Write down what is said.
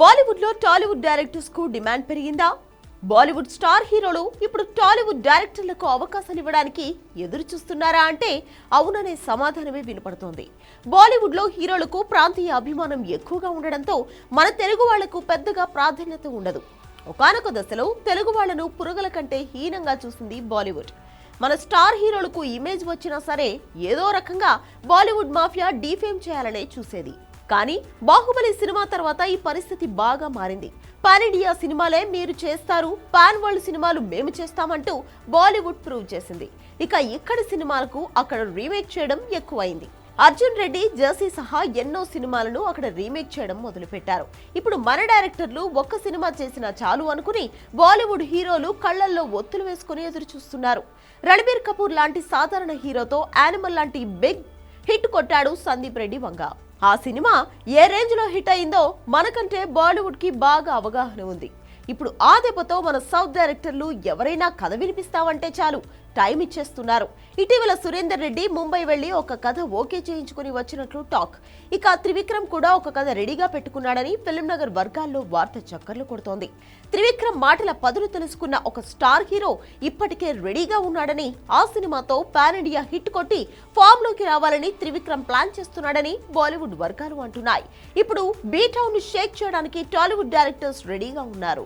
బాలీవుడ్లో టాలీవుడ్ డైరెక్టర్స్కు డిమాండ్ పెరిగిందా? బాలీవుడ్ స్టార్ హీరోలు ఇప్పుడు టాలీవుడ్ డైరెక్టర్లకు అవకాశాలు ఇవ్వడానికి ఎదురు చూస్తున్నారా అంటే అవుననే సమాధానమే వినపడుతోంది. బాలీవుడ్లో హీరోలకు ప్రాంతీయ అభిమానం ఎక్కువగా ఉండడంతో మన తెలుగు వాళ్ళకు పెద్దగా ప్రాధాన్యత ఉండదు. ఒకానొక దశలో తెలుగు వాళ్ళను పురుగుల కంటే హీనంగా చూసింది బాలీవుడ్. మన స్టార్ హీరోలకు ఇమేజ్ వచ్చినా సరే ఏదో రకంగా బాలీవుడ్ మాఫియా డీఫేమ్ చేయాలనే చూసేది. కానీ బాహుబలి సినిమా తర్వాత ఈ పరిస్థితి బాగా మారింది. పాన్ ఇండియా సినిమాలే మీరు చేస్తారు పాన్ వరల్డ్ సినిమాలు మేము చేస్తామంటూ బాలీవుడ్ ప్రూవ్ చేసింది. ఇక ఇక్కడి సినిమాలకు అక్కడ రీమేక్ చేయడం ఎక్కువైంది. అర్జున్ రెడ్డి జర్సీ సహా ఎన్నో సినిమాలను అక్కడ రీమేక్ చేయడం మొదలుపెట్టారు. ఇప్పుడు మన డైరెక్టర్లు ఒక్క సినిమా చేసినా చాలు అనుకుని బాలీవుడ్ హీరోలు కళ్ళల్లో ఒత్తులు వేసుకుని ఎదురు చూస్తున్నారు రణబీర్ కపూర్ లాంటి సాధారణ హీరోతో యానిమల్ లాంటి బిగ్ హిట్ కొట్టాడు సందీప్ రెడ్డి వంగ. ఆ సినిమా ఏ రేంజ్లో హిట్ అయిందో మనకంటే బాలీవుడ్కి బాగా అవగాహన ఉంది. ఇప్పుడు ఆ దెబ్బతో మన సౌత్ డైరెక్టర్లు ఎవరైనా కథ వినిపిస్తామంటే చాలు టైం ఇచ్చేస్తున్నారు. ఇటీవల సురేందర్ రెడ్డి ముంబై వెళ్ళి ఒక కథ ఓకే చేయించుకుని వచ్చినట్లు టాక్. ఇక త్రివిక్రమ్ కూడా ఒక కథ రెడీగా పెట్టుకున్నాడని ఫిల్మ్ నగర్ వర్గాల్లో వార్త చక్కర్లు కొడుతోంది. త్రివిక్రమ్ మాటల పదులు తెలుసుకున్న ఒక స్టార్ హీరో ఇప్పటికే రెడీగా ఉన్నాడని ఆ సినిమాతో పాన్ ఇండియా హిట్ కొట్టి ఫామ్లోకి రావాలని త్రివిక్రమ్ ప్లాన్ చేస్తున్నాడని బాలీవుడ్ వర్గాలు అంటున్నాయి. ఇప్పుడు బీటౌన్ను షేక్ చేయడానికి టాలీవుడ్ డైరెక్టర్స్ రెడీగా ఉన్నారు.